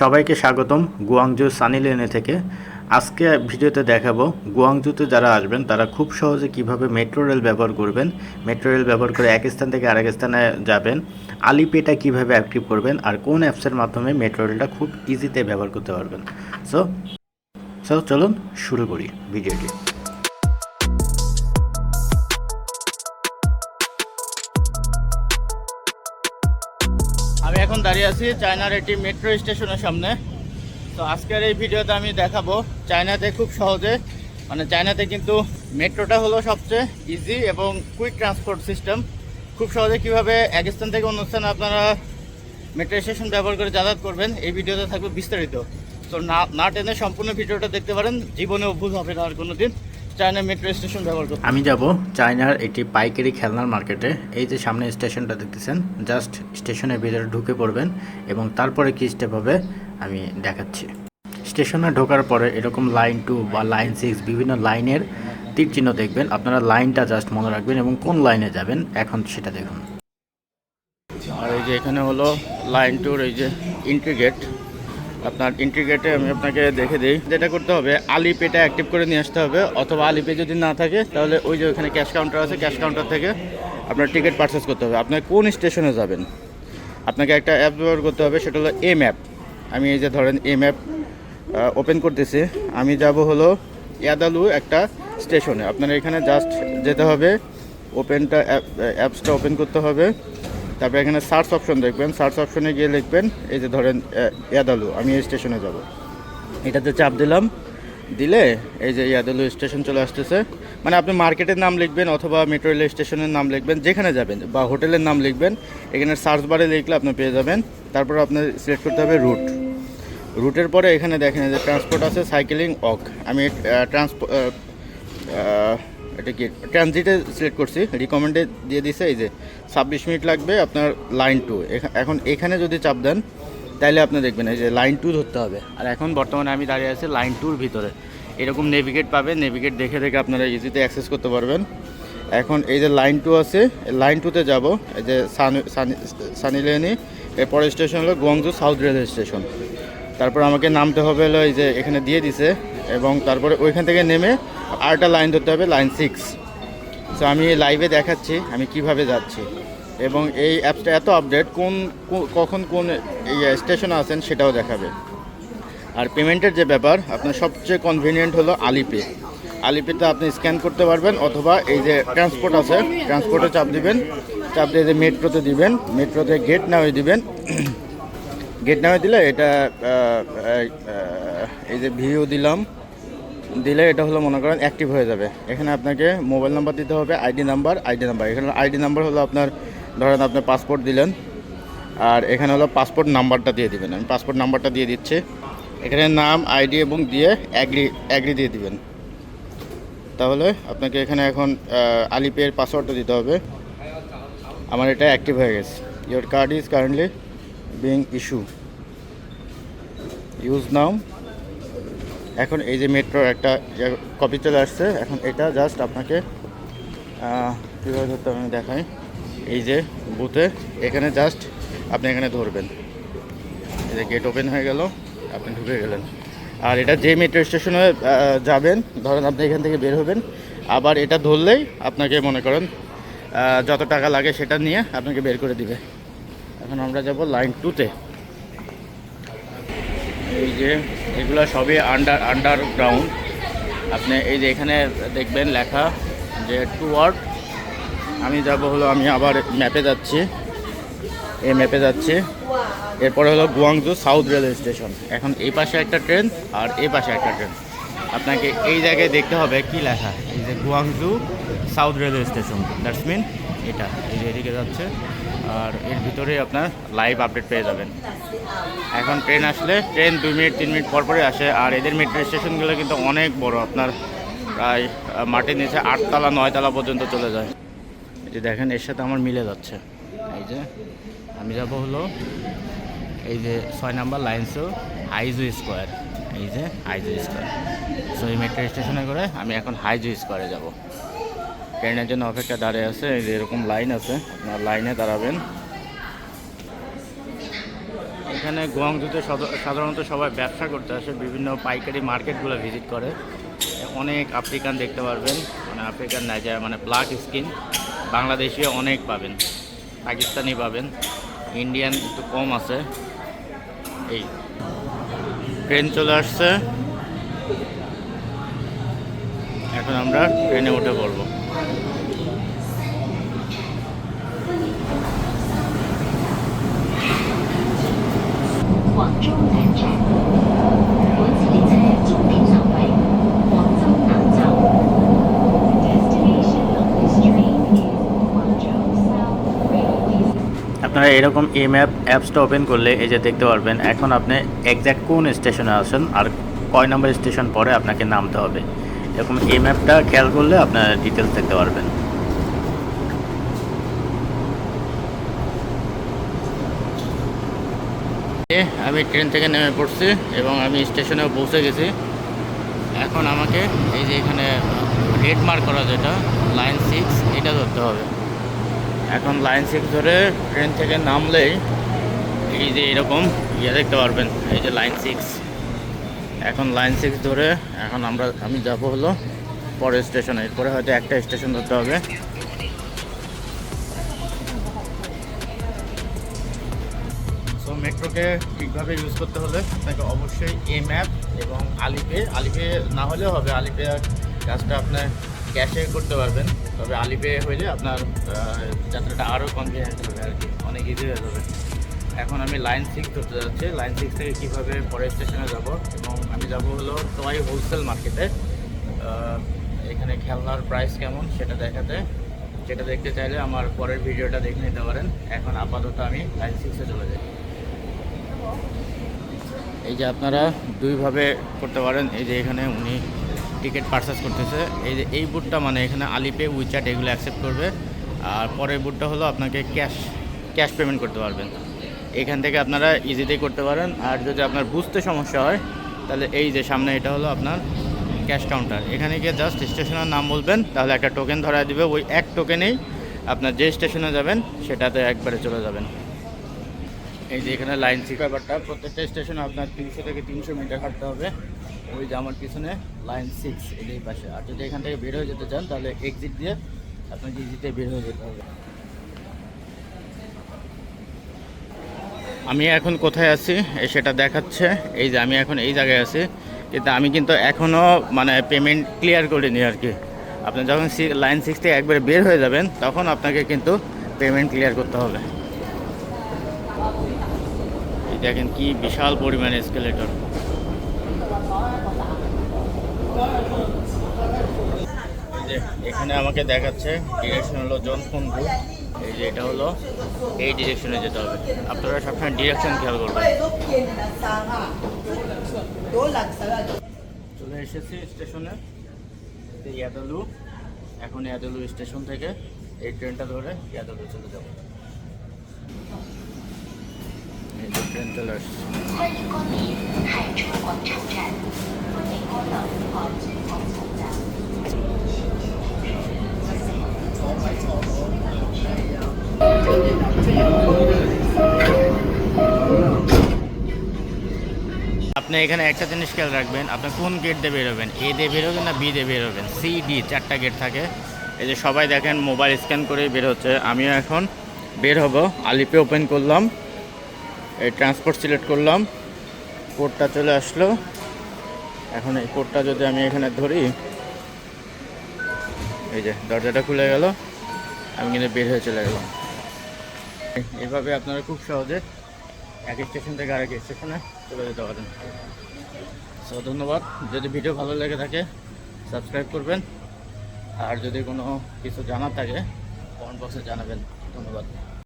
সবাইকে স্বাগতম গুয়াংজু সানি লেনে থেকে। আজকে ভিডিওতে দেখাবো গুয়াংজুতে যারা আসবেন, তারা খুব সহজে কীভাবে মেট্রো রেল ব্যবহার করবেন, মেট্রো রেল ব্যবহার করে এক স্থান থেকে আরেক স্থানে যাবেন, আলিপেটা কীভাবে অ্যাক্টিভ করবেন, আর কোন অ্যাপসের মাধ্যমে মেট্রো রেলটা খুব ইজিতে ব্যবহার করতে পারবেন। সো সো চলুন শুরু করি ভিডিওটি। এখন দাঁড়িয়ে আছি চায়নার একটি মেট্রো স্টেশনের সামনে। তো আজকের এই ভিডিওতে আমি দেখাবো চায়নাতে খুব সহজে মানে চায়নাতে কিন্তু মেট্রোটা হলো সবচেয়ে ইজি এবং কুইক ট্রান্সপোর্ট সিস্টেম খুব সহজে কীভাবে এক স্থান থেকে অন্য স্থানে আপনারা মেট্রো স্টেশন ব্যবহার করে যাতায়াত করবেন, এই ভিডিওতে থাকবে বিস্তারিত। তো না না টেনে সম্পূর্ণ ভিডিওটা দেখতে পারেন, জীবনে অভ্যুত হবে না আর কোনো দিন চায়না মেট্রো স্টেশন ব্যবহার করতে আমি যাব চায়নার একটি পাইকারি খেলনার মার্কেটে। এই যে সামনে স্টেশনটা দেখতেছেন জাস্ট স্টেশনের ভিতরে ঢুকে পড়বেন এবং তারপরে কি স্টেপ হবে আমি দেখাচ্ছি। স্টেশনে ঢোকার পরে এরকম লাইন টু বা লাইন সিক্স বিভিন্ন লাইনের তীর চিহ্ন দেখবেন। আপনারা লাইনটা জাস্ট মনে রাখবেন এবং কোন লাইনে যাবেন এখন সেটা দেখুন। আর এই যে এখানে হলো লাইন টুর এই যে ইন্ট্রিগেট আপনার ইন্ট্রিগেটে আমি আপনাকে দেখে দিই। যেটা করতে হবে আলিপেটা অ্যাক্টিভ করে নিয়ে আসতে হবে। অথবা আলিপে যদি না থাকে, তাহলে ওই যে ওখানে ক্যাশ কাউন্টার আছে ক্যাশ কাউন্টার থেকে আপনার টিকিট পারচেস করতে হবে। আপনার কোন স্টেশনে যাবেন? আপনাকে একটা অ্যাপ ব্যবহার করতে হবে, সেটা হলো এ ম্যাপ আমি এই যে ধরেন এ ম্যাপ ওপেন করতেছি। আমি যাব হলো ইয়াদালু একটা স্টেশনে আপনার এখানে জাস্ট যেতে হবে ওপেনটা অ্যাপসটা ওপেন করতে হবে। তারপরে এখানে সার্চ অপশন দেখবেন সার্চ অপশনে গিয়ে লিখবেন, এই যে ধরেন ইয়াদালু, আমি এই স্টেশনে যাব। এটাতে চাপ দিলাম, দিলে এই যে ইয়াদালু স্টেশন চলে আসতেছে। মানে আপনি মার্কেটের নাম লিখবেন অথবা মেট্রো রেল স্টেশনের নাম লিখবেন, যেখানে যাবেন, বা হোটেলের নাম লিখবেন, এখানে সার্চ বারে লিখলে আপনি পেয়ে যাবেন। তারপর আপনার সিলেক্ট করতে হবে রুট রুটের পরে এখানে দেখেন যে ট্রান্সপোর্ট আছে সাইকেলিং অক আমি ট্রান্সপোর্ট এটা কি ট্রানজিটে সিলেক্ট করছি। রিকমেন্ডে দিয়ে দিছে, এই যে ছাব্বিশ মিনিট লাগবে আপনার লাইন টু এখন এখানে যদি চাপ দেন, তাইলে আপনি দেখবেন, এই যে লাইন টু ধরতে হবে। আর এখন বর্তমানে আমি দাঁড়িয়ে আছি লাইন টুর ভিতরে। এরকম নেভিগেট পাবেন নেভিগেট দেখে দেখে আপনারা ইজিতে অ্যাক্সেস করতে পারবেন। এখন এই যে লাইন টু আছে লাইন টুতে যাব। এই যে সানি সানি লেনি, এরপরের স্টেশন হলো গুয়াংজু সাউথ রেলওয়ে স্টেশন তারপর আমাকে নামতে হবে হলো এই যে এখানে দিয়ে দিছে। এবং তারপরে ওইখান থেকে নেমে আরেকটা লাইন ধরতে হবে, লাইন সিক্স সো আমি লাইভে দেখাচ্ছি আমি কীভাবে যাচ্ছি। এবং এই অ্যাপসটা এত আপডেট কোন কখন কোন এই স্টেশনে আছেন সেটাও দেখাবে। আর পেমেন্টের যে ব্যাপার, আপনার সবচেয়ে কনভিনিয়েন্ট হলো আলিপে আলিপেতে আপনি স্ক্যান করতে পারবেন, অথবা এই যে ট্রান্সপোর্ট আছে ট্রান্সপোর্টে চাপ দিবেন, চাপ দিয়ে যে মেট্রোতে দিবেন মেট্রোতে গেট না নামে দিবেন। গেট নামে দিলে এটা এই যে ভিউ দিলাম, দিলে এটা হলো মনে করেন অ্যাক্টিভ হয়ে যাবে। এখানে আপনাকে মোবাইল নাম্বার দিতে হবে আইডি নাম্বার আইডি নাম্বার এখানে আইডি নাম্বার হলো আপনার, ধরেন আপনার পাসপোর্ট দিলেন, আর এখানে হলো পাসপোর্ট নাম্বারটা দিয়ে দিবেন। আমি পাসপোর্ট নাম্বারটা দিয়ে দিচ্ছি। এখানে নাম আইডি এবং দিয়ে অ্যাগ্রি অ্যাগ্রি দিয়ে দিবেন। তাহলে আপনাকে এখানে এখন আলিপের পাসওয়ার্ডটা দিতে হবে। আমার এটা অ্যাক্টিভ হয়ে গেছে। Your card is currently being issue use now এখন এই যে মেট্রোর একটা কপি চলে আসছে, এখন এটা জাস্ট আপনাকে কীভাবে ধরতে আমি দেখাই। এই যে বুথে এখানে জাস্ট আপনি এখানে ধরবেন। এই যে গেট ওপেন হয়ে গেল, আপনি ঢুকে গেলেন। আর এটা যে মেট্রো স্টেশনে যাবেন, ধরেন আপনি এখান থেকে বের হবেন, আবার এটা ধরলেই আপনাকে মনে করেন যত টাকা লাগে সেটা নিয়ে আপনাকে বের করে দিবে। এখন আমরা যাব লাইন টুতে। এই যে, এগুলো সবই আন্ডার আন্ডারগ্রাউন্ড আপনি এই যে এখানে দেখবেন লেখা যে টুয়ার্ড আমি যাব হলো, আমি আবার ম্যাপে যাচ্ছি। এই ম্যাপে যাচ্ছি। এরপরে হলো গুয়াংজু সাউথ রেলওয়ে স্টেশন এখন এই পাশে একটা ট্রেন আর এই পাশে একটা ট্রেন আপনাকে এই জায়গায় দেখতে হবে কি লেখা। এই যে Guangzhou south railway station that's mean এটা, এই যে এদিকে যাচ্ছে। আর এর ভিতরেই আপনার লাইভ আপডেট পেয়ে যাবেন। এখন ট্রেন আসলে ট্রেন দুই মিনিট, তিন মিনিট পর পরই আসে। আর এদের মেট্রো স্টেশনগুলো কিন্তু অনেক বড়, আপনার প্রায় মাটির নিচে আটতলা, নয়তলা পর্যন্ত চলে যায়। এই যে দেখেন, এর সাথে আমার মিলে যাচ্ছে। এই যে, আমি যাব হলো, এই যে ছয় নাম্বার লাইনসও হাইজু স্কোয়ার এই যে হাইজু স্কোয়ার সো এই মেট্রো স্টেশনে করে আমি এখন হাইজু স্কোয়ারে যাব। ট্রেনের জন্য অপেক্ষা দাঁড়িয়ে আছে, এই যে এরকম লাইন আছে, আপনার লাইনে দাঁড়াবেন। এখানে গুয়াংজুতে সাধারণত সবাই ব্যবসা করতে আসে, বিভিন্ন পাইকারি মার্কেটগুলো ভিজিট করে। অনেক আফ্রিকান দেখতে পারবেন মানে আফ্রিকান নাইজার মানে ব্ল্যাক স্কিন বাংলাদেশি অনেক পাবেন, পাকিস্তানি পাবেন, ইন্ডিয়ান একটু কম আছে। এই ট্রেন চলে আসছে। এখন আমরা ট্রেনে উঠে পড়ব। 广州南站，本次列车终点站为广州南站。Destination of this train is Guangzhou South Railway আপনারা এরকম এই ম্যাপ অ্যাপসটা ওপেন করলে এই যে দেখতে পারবেন এখন আপনি এক্স্যাক্ট কোন স্টেশনে আছেন আর কয় নম্বর স্টেশন পরে আপনাকে নামতে হবে এরকম এই ম্যাপটা খেয়াল করলে আপনার ডিটেলস দেখতে পারবেন। আমি ট্রেন থেকে নেমে পড়ছি এবং আমি স্টেশনেও পৌঁছে গেছি। এখন আমাকে এই যে এখানে রেড মার্ক করা যেটা লাইন সিক্স এটা ধরতে হবে। এখন লাইন সিক্স ধরে ট্রেন থেকে নামলেই এই যে এরকম ইয়ে দেখতে পারবেন, এই যে লাইন সিক্স এখন লাইন সিক্স ধরে এখন আমরা, আমি যাব হলো পরের স্টেশনে। এরপরে হয়তো একটা স্টেশন ধরতে হবে। সো মেট্রোকে ঠিকভাবে ইউজ করতে হলে আপনাকে অবশ্যই এ ম্যাপ এবং আলিপে আলিপে না হলেও হবে, আলিপে কাজটা আপনার ক্যাশে করতে পারবেন। তবে আলিপে হইলে আপনার যাত্রাটা আরও কনভিনিয়েন্ট হবে আর কি, অনেক ইজি হয়ে যাবে। এখন আমি লাইন সিক্স ধরতে যাচ্ছি। লাইন সিক্স থেকে কীভাবে পরের স্টেশনে যাব? এবং আমি যাব হলো টয় হোলসেল মার্কেটে এখানে খেলনার প্রাইস কেমন সেটা দেখাতে। যেটা দেখতে চাইলে আমার পরের ভিডিওটা দেখে নিতে পারেন। এখন আপাতত আমি লাইন সিক্সে চলে যাই। এই যে আপনারা দুইভাবে করতে পারেন। এই যে এখানে উনি টিকিট পারচেস করতেছে। এই যে, এই বুটটা মানে এখানে আলিপে উইচ্যাট এগুলো অ্যাকসেপ্ট করবে। আর পরের বুটটা হলো আপনাকে ক্যাশ ক্যাশ পেমেন্ট করতে পারবেন। এখান থেকে আপনারা ইজিতেই করতে পারেন। আর যদি আপনার বুঝতে সমস্যা হয়, তাহলে এই যে সামনে এটা হলো আপনার ক্যাশ কাউন্টার এখানে গিয়ে জাস্ট স্টেশনের নাম বলবেন, তাহলে একটা টোকেন ধরা দিবে। ওই এক টোকেনেই আপনার যে স্টেশনে যাবেন, সেটাতে একবারে চলে যাবেন। এই যে এখানে লাইন ব্যাপারটা, প্রত্যেকটা স্টেশনে আপনার তিনশো থেকে তিনশো মিটার হাঁটতে হবে। ওই যে আমার পিছনে লাইন সিক্স এই পাশে। আর যদি এখান থেকে বের হয়ে যেতে চান, তাহলে এক্সিট দিয়ে আপনাকে ইজিতে বের হয়ে যেতে হবে। আমি এখন কোথায় আছি? সেটা দেখাচ্ছে। এই যে আমি এখন এই জায়গায় আছি। কিন্তু আমি কিন্তু এখনও মানে পেমেন্ট ক্লিয়ার করিনি আর কি। আপনি যখন লাইন সিক্স থেকে একবারে বের হয়ে যাবেন, তখন আপনাকে কিন্তু পেমেন্ট ক্লিয়ার করতে হবে। এই দেখেন কি বিশাল পরিমাণে এসকেলেটর এখানে আমাকে দেখাচ্ছে ডিরেকশন হলো জনপন্থু এই যে এটা হলো এই ডিরেকশনে যেতে হবে। আপনারা সবসময় ডিরেকশন খেয়াল করবেন। চলে এসেছি স্টেশনে। ইয়াদালু এখন ইয়াদালু স্টেশন থেকে এই ট্রেনটা ধরে ইয়াদালু চলে যাব। ট্রেন চলে আসছে। আপনি এখানে একটা জিনিস খেয়াল রাখবেন, আপনি কোন গেট দিয়ে বেরোবেন? এ দিয়ে বেরোবেন না বি দিয়ে বেরোবেন? সি ডি চারটা গেট থাকে। এই যে সবাই দেখেন মোবাইল স্ক্যান করেই বের হচ্ছে। আমিও এখন বের হব। আলিপে ওপেন করলাম। এই ট্রান্সপোর্ট সিলেক্ট করলাম। কোডটা চলে আসলো। এখন এই কোডটা যদি আমি এখানে ধরি, এই যে দরজাটা খুলে গেল। আমি কিন্তু বের হয়ে চলে গেলাম। এভাবে আপনারা খুব সহজে এক স্টেশন থেকে আরেক স্টেশনে চলে যেতে পারেন। সো ধন্যবাদ। যদি ভিডিও ভালো লেগে থাকে, সাবস্ক্রাইব করবেন। আর যদি কোনো কিছু জানার থাকে কমেন্ট বক্সে জানাবেন। ধন্যবাদ।